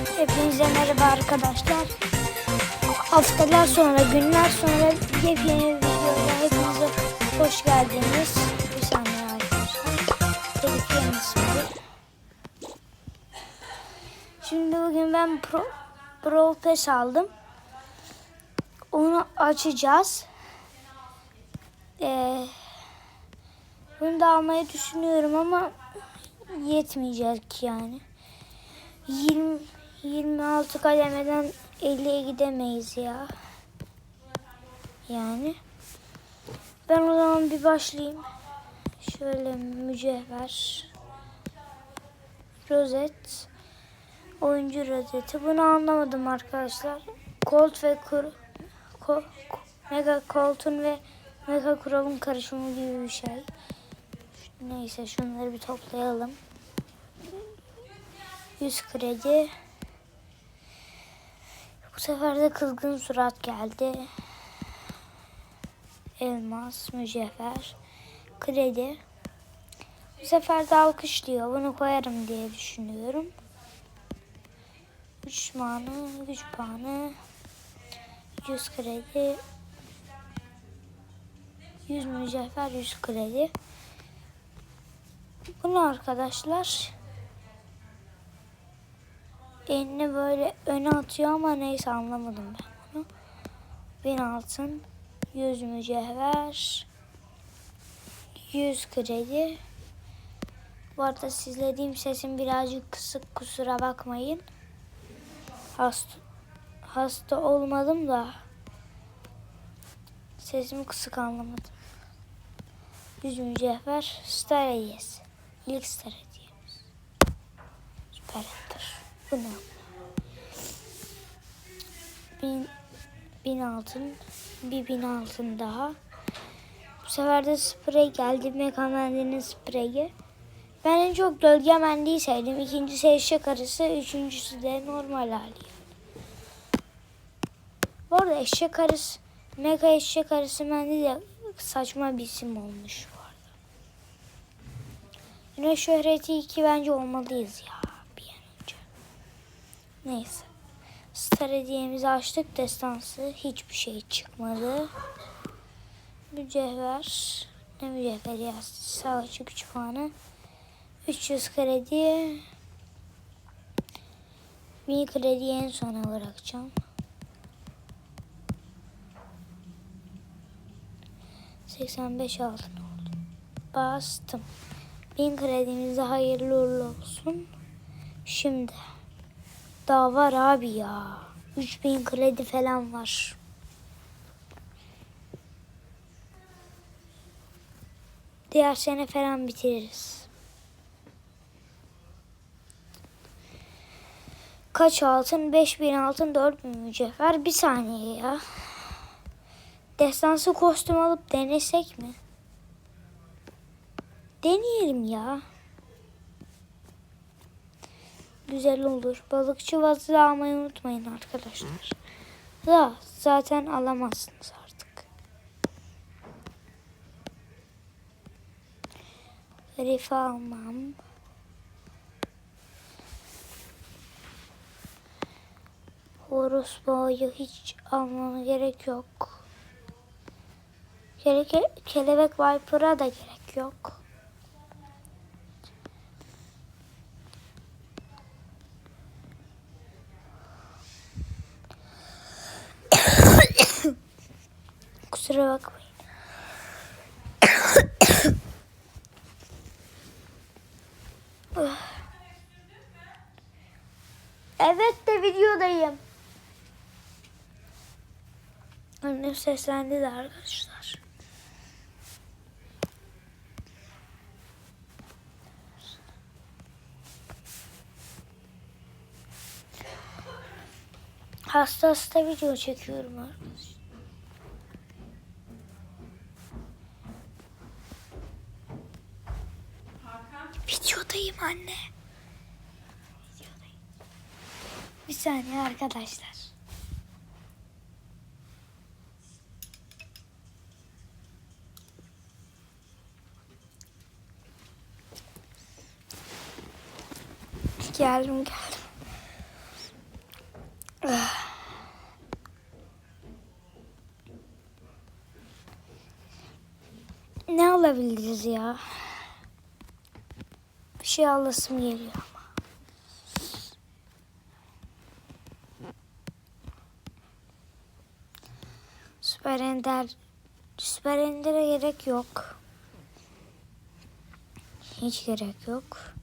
Hepinize merhaba arkadaşlar. Haftalar sonra, günler sonra yepyeni bir videoya hepinize hoş geldiniz. Bir saniye arkadaşlar. Şimdi bugün ben Pro, Pro Pass aldım. Onu açacağız. Ee, bunu da almayı düşünüyorum ama yetmeyecek yani. 20 26 kademeden 50'ye gidemeyiz ya. Yani. Ben o zaman bir başlayayım. Şöyle mücevher. Rozet. Oyuncu rozeti. Bunu anlamadım arkadaşlar. Colt ve kur, ko, Mega Colt'un ve Mega Kural'ın karışımı gibi bir şey. Neyse şunları bir toplayalım. 100 kredi. Bu sefer de kızgın surat geldi. Elmas, mücevher, kredi. Bu sefer de alkış. Bunu koyarım diye düşünüyorum. 3 puanı, 3 puanı, 100 kredi, 100 mücevher, 100 kredi. Bunu arkadaşlar elini böyle öne atıyor ama neyse anlamadım ben bunu. Bin altın, 100 mücevher, 100 kredi. Bu arada sizlediğim sesim birazcık kısık kusura bakmayın. Hasta, hasta olmadım da sesimi kısık anlamadım. 100 mücevher, star hediyesi. İlk star hediyemiz. Süper. Bu? Bin, bin altın. Bir bin altın daha. Bu sefer de sprey geldi. Mekamendinin spreyi. Ben en çok gölge mendiyi sevdim. İkincisi eşek arısı. Üçüncüsü de normal hali. Bu arada eşek arısı, mega eşek arısı mendi de saçma bir isim olmuş bu arada. Güneş şöhreti 2 bence olmalıyız ya. Neyse. Star hediyemizi açtık. Destansı hiçbir şey çıkmadı. Mücevher. Ne mücevher ya? Savaşçı puanı. 300 kredi. 1000 krediyi en sona bırakacağım. 85 altın oldu. Bastım. 1000 kredimiz de hayırlı uğurlu olsun. Şimdi daha var abi ya. 3000 kredi falan var. Diğer sene falan bitiririz. Kaç altın? 5000 altın, 4000 mücevher. Bir saniye ya. Destansı kostüm alıp denesek mi? Deneyelim ya. Güzel olur. Balıkçı vazı almayı unutmayın arkadaşlar. Da zaten alamazsınız artık. Rifa almam. Horus boyu hiç almama gerek yok. Gerek kelebek Viper'a da gerek yok. Kusura bakmayın. evet de videodayım. Annem seslendi de arkadaşlar. Hasta hasta video çekiyorum arkadaşlar. Videodayım anne. Videodayım. Bir saniye arkadaşlar. Geldim geldim. Ne alabiliriz ya? Bir şey alasım geliyor ama. Süper Ender Süper Ender'e gerek yok. Hiç gerek yok.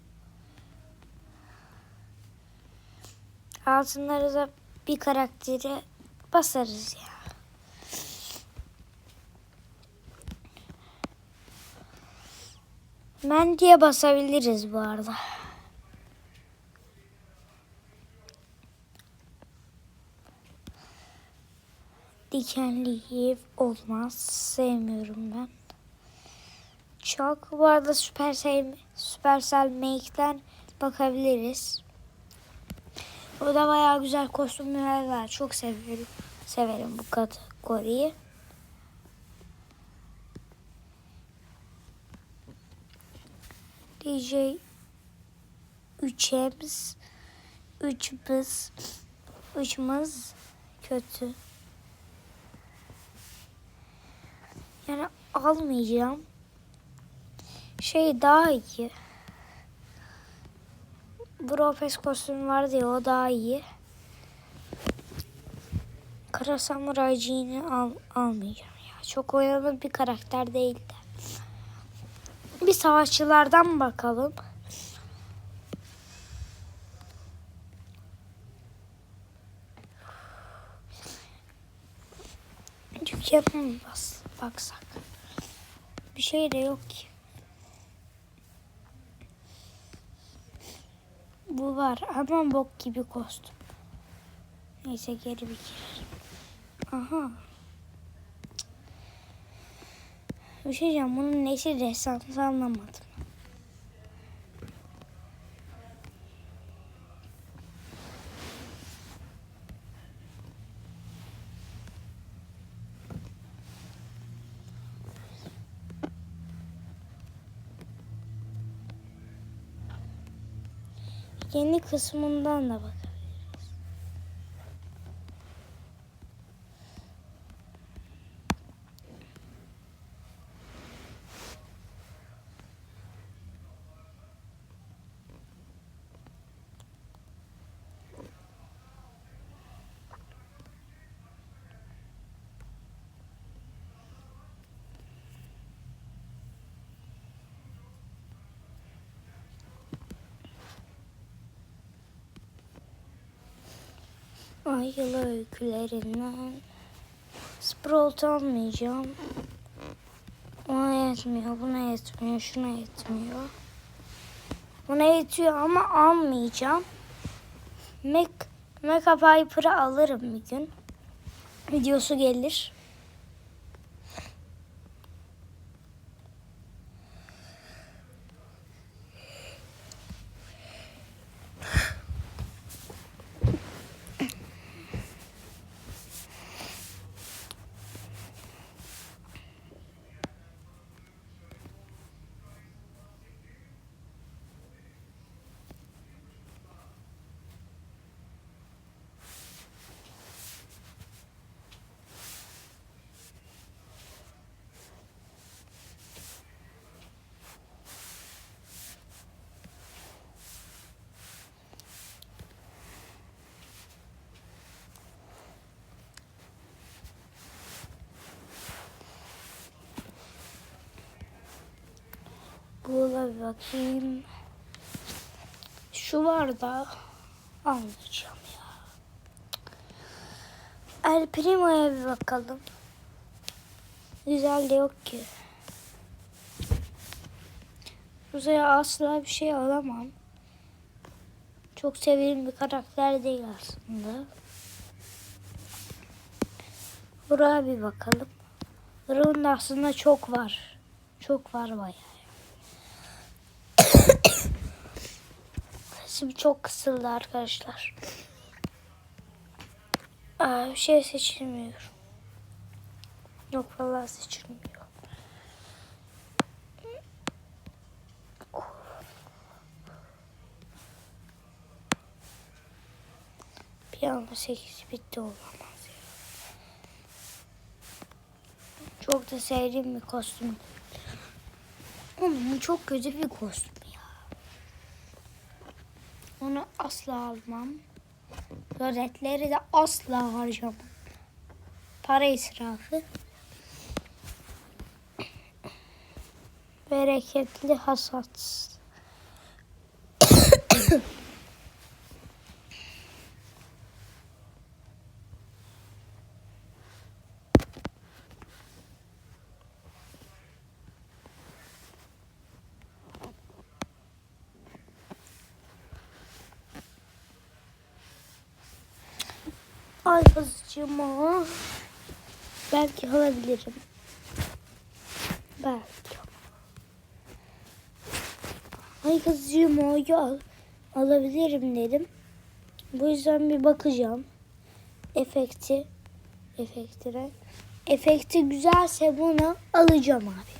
Altınları da bir karakteri basarız ya. Mendiye basabiliriz bu arada. Dikenli ev olmaz. Sevmiyorum ben. Çok. Bu arada Supercell, Supercell Make'den bakabiliriz. Burada bayağı güzel kostümler var. Çok severim. Severim bu kategoriyi. DJ üçemiz üçümüz üçümüz kötü. Yani almayacağım. Şey daha iyi. Bropes kostüm vardı ya o daha iyi. Kara Samuraycı'yı al, almayacağım ya. Çok oynanır bir karakter değildi. Bir savaşçılardan bakalım. Dükkana mı bas, baksak? Bir şey de yok ki. Bu var ama bok gibi kostüm. Neyse geri bir girelim. Aha. Bir şey diyeceğim. Bunun neyse destansı anlamadım. Yeni kısmından da bakabiliriz. Ay yılı öykülerinden Sprout almayacağım. Ona yetmiyor, buna yetmiyor, şuna yetmiyor. Buna yetiyor ama almayacağım. Mac, Mecha Piper'ı alırım bir gün. Videosu gelir. Bir bakayım. Şu var da almayacağım ya. El Primo'ya bir bakalım. Güzel de yok ki. Uzaya asla bir şey alamam. Çok sevdiğim bir karakter değil aslında. Buraya bir bakalım. Buranın da aslında çok var. Çok var bayağı. Sesim çok kısıldı arkadaşlar. Aa, bir şey seçilmiyor. Yok vallahi seçilmiyor. Bir anda 8 bitti olamaz ya. Çok da sevdiğim bir kostüm. Ama bu çok kötü bir kostüm. Onu asla almam. Rozetleri de asla harcamam. Para israfı. Bereketli hasat. Ay kızcığıma. Belki alabilirim. Belki. Ay kızcığıma al. Alabilirim dedim. Bu yüzden bir bakacağım. Efekti. Efektine. Efekti güzelse bunu alacağım abi.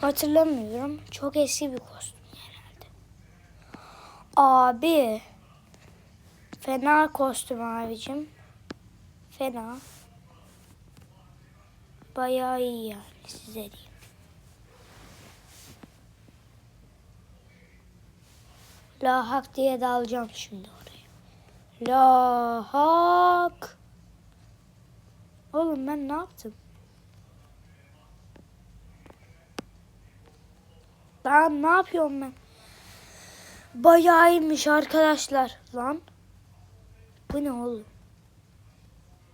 Hatırlamıyorum. Çok eski bir kostüm herhalde. Abi. Fena kostüm abicim. Fena. Bayağı iyi yani size diyeyim. La hak diye de alacağım şimdi oraya. La hak. Oğlum ben ne yaptım? Ben ne yapıyorum ben? Bayağı iyiymiş arkadaşlar. Lan. Bu ne oğlum?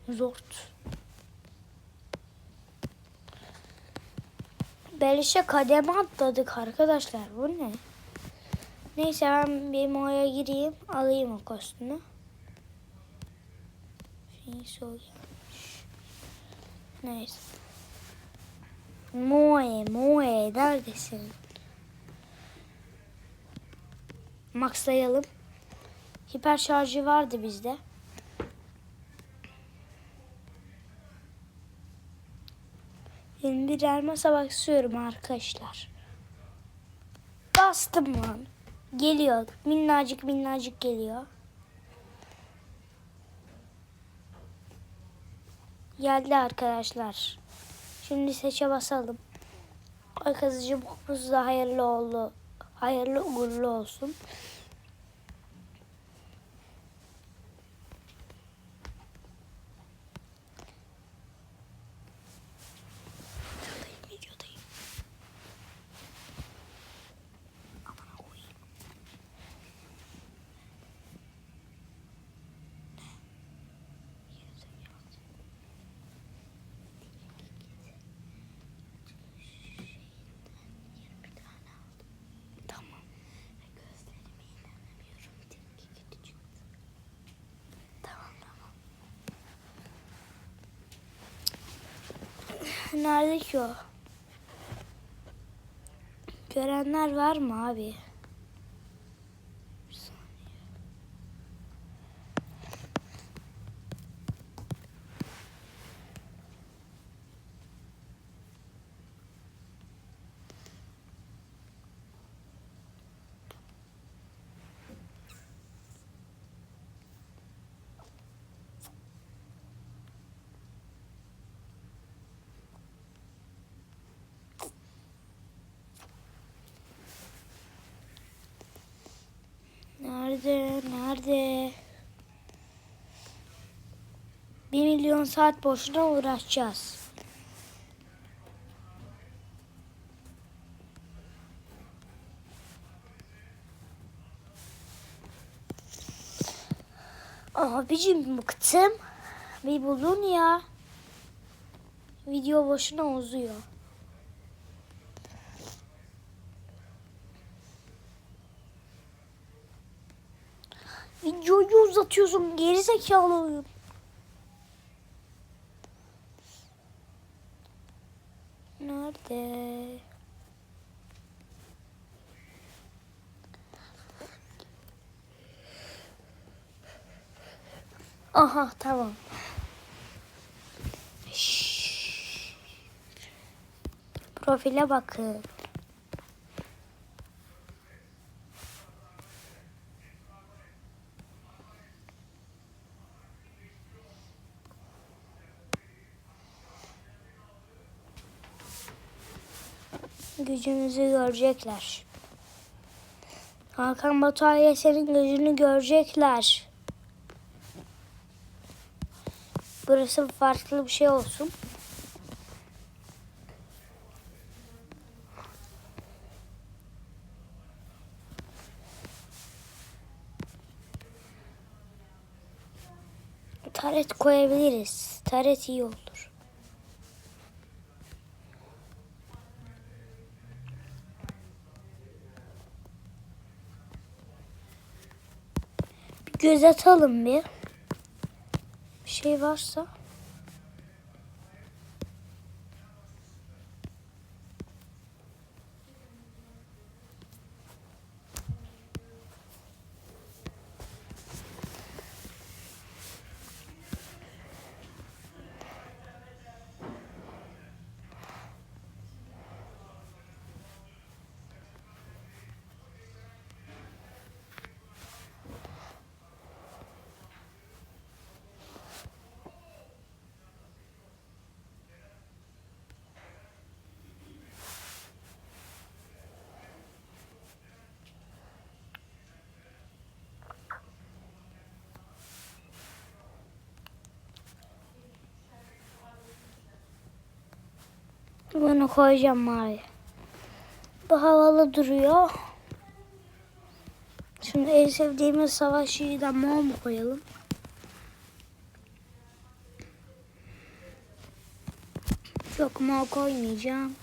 Zort. Belişe kademe atladık arkadaşlar. Bu ne? Neyse ben bir moya gireyim. Alayım o kostümü. Gelmiş. Neyse. Moe, Moe neredesin? Maxlayalım. Hiper şarjı vardı bizde. Şimdi bir elmasa basıyorum arkadaşlar. Bastım lan. Geliyor. Minnacık minnacık geliyor. Geldi arkadaşlar. Şimdi seçe basalım. Arkadaşım kokusu da hayırlı oldu. Hayırlı uğurlu olsun. Videodayım, videodayım. Amına koyayım. Tamam. Gözlerime inanamıyorum. Tilki kötü çıktı. Tamam tamam. Nerede ki? Görenler var mı abi? Bir saniye. Nerede? Nerede? Bir milyon saat boşuna uğraşacağız. Abicim bıktım. Bir bulun ya. Video boşuna uzuyor. Videoyu uzatıyorsun geri zekalı. Nerede? Aha tamam. Şşş. Profile bakın. Gücümüzü görecekler. Hakan Batu aile senin gücünü görecekler. Burası farklı bir şey olsun. Taret koyabiliriz. Taret iyi olur. Bir göz atalım bir. Bir şey varsa. Bunu koyacağım mavi. Bu havalı duruyor. Şimdi en sevdiğimiz savaş yiğiden mor mu koyalım? Yok mor koymayacağım.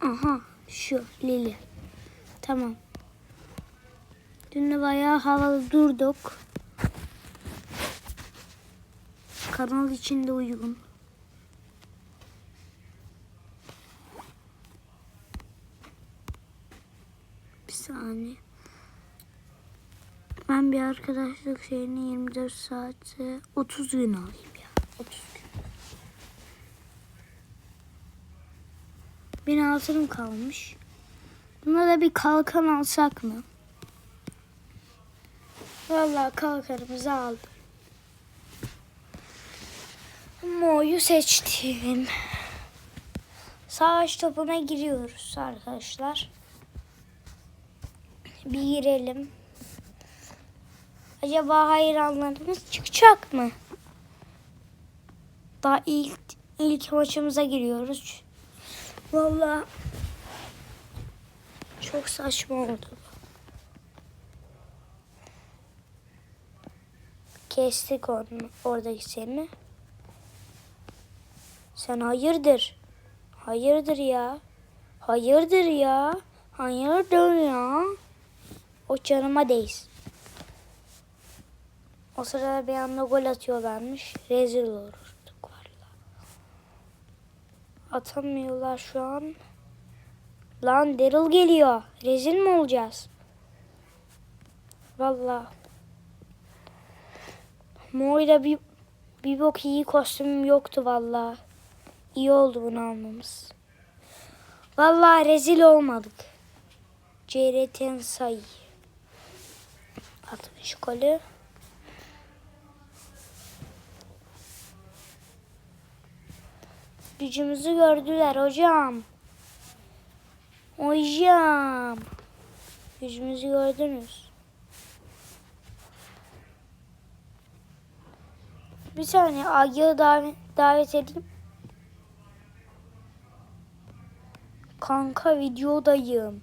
Aha şu Lili. Tamam. Dün de bayağı havalı durduk. Kanal içinde uygun. Bir saniye. Ben bir arkadaşlık şeyini 24 saate 30 gün alayım ya. 30 gün. Benim altınım kalmış. Buna da bir kalkan alsak mı? Vallahi kalkanımızı aldım. Mo'yu seçtim. Savaş topuna giriyoruz arkadaşlar. Bir girelim. Acaba hayranlarımız çıkacak mı? Daha ilk ilk maçımıza giriyoruz. Vallahi çok saçma oldu. Kestik onu oradaki seni. Sen hayırdır? Hayırdır ya? Hayırdır ya? Hayırdır ya? O canıma değsin. O sırada bir anda gol atıyorlarmış. Rezil olurduk valla. Atamıyorlar şu an. Lan Daryl geliyor. Rezil mi olacağız? Valla. Mo'yla bir, bir bok iyi kostümüm yoktu valla. İyi oldu bunu almamız. Vallahi rezil olmadık. CRT'nin sayı. 60 golü. Gücümüzü gördüler hocam. Hocam. Gücümüzü gördünüz. Bir saniye Agil'i davet, davet edeyim. Kanka videodayım.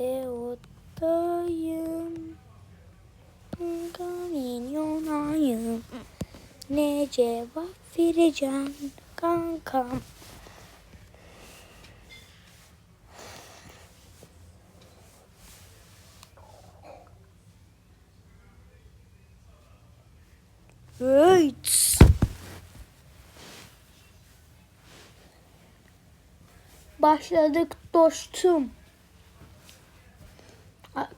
Videodayım. Milyonayım. Ne cevap vereceğim kankam. Evet. Başladık dostum.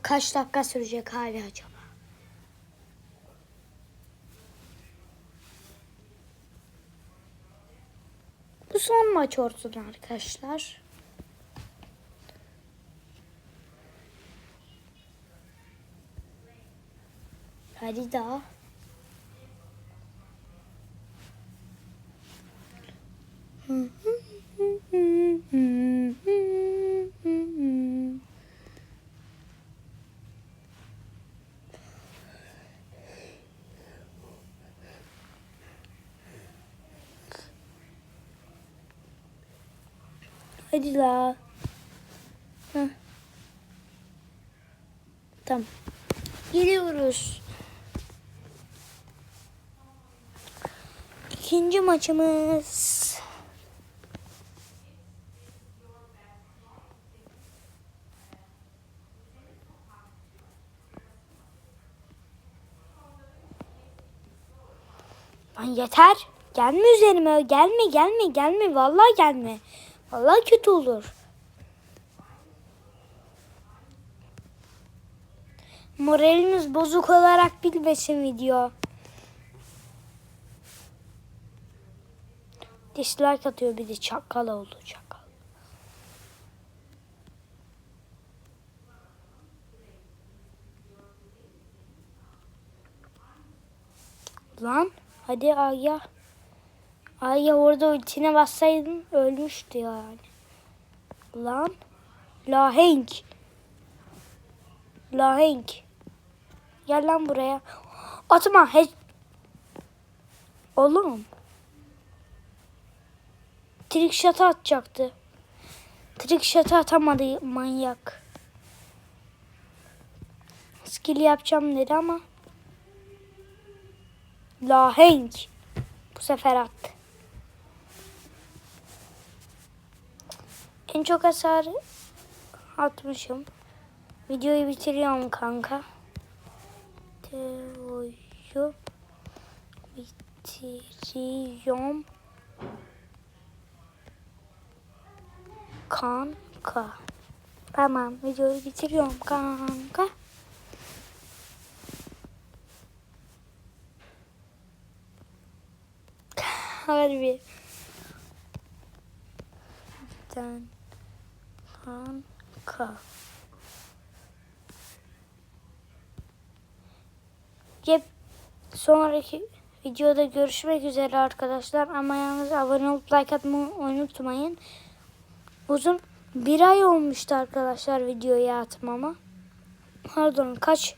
Kaç dakika sürecek hali acaba? Bu son maç olsun arkadaşlar. Hadi daha. Hadi la. Heh. Tamam. Geliyoruz. İkinci maçımız. Lan yeter. Gelme üzerime. Gelme gelme gelme. Vallahi gelme. Vallahi kötü olur. Moralimiz bozuk olarak bilmesin video. Dislike atıyor bir de çakal oldu çakal. Lan hadi Aya. Aya orada ultine bassaydın ölmüştü yani. Lan. Lahenk. Lahenk. Gel lan buraya. Atma. He... Oğlum. Trick shot atacaktı. Trick shot atamadı manyak. Skill yapacağım dedi ama. Lahenk. Bu sefer attı. En çok hasar atmışım. Videoyu bitiriyorum kanka. Videoyu bitiriyorum. Kanka. Tamam videoyu bitiriyorum kanka. Harbi. Sen kanka. Cep sonraki videoda görüşmek üzere arkadaşlar. Ama yalnız abone olup like atmayı unutmayın. Uzun bir ay olmuştu arkadaşlar videoyu atmama. Pardon kaç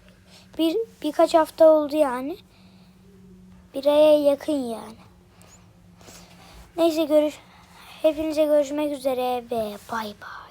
bir birkaç hafta oldu yani. Bir aya yakın yani. Neyse görüş hepinize görüşmek üzere ve bay bay.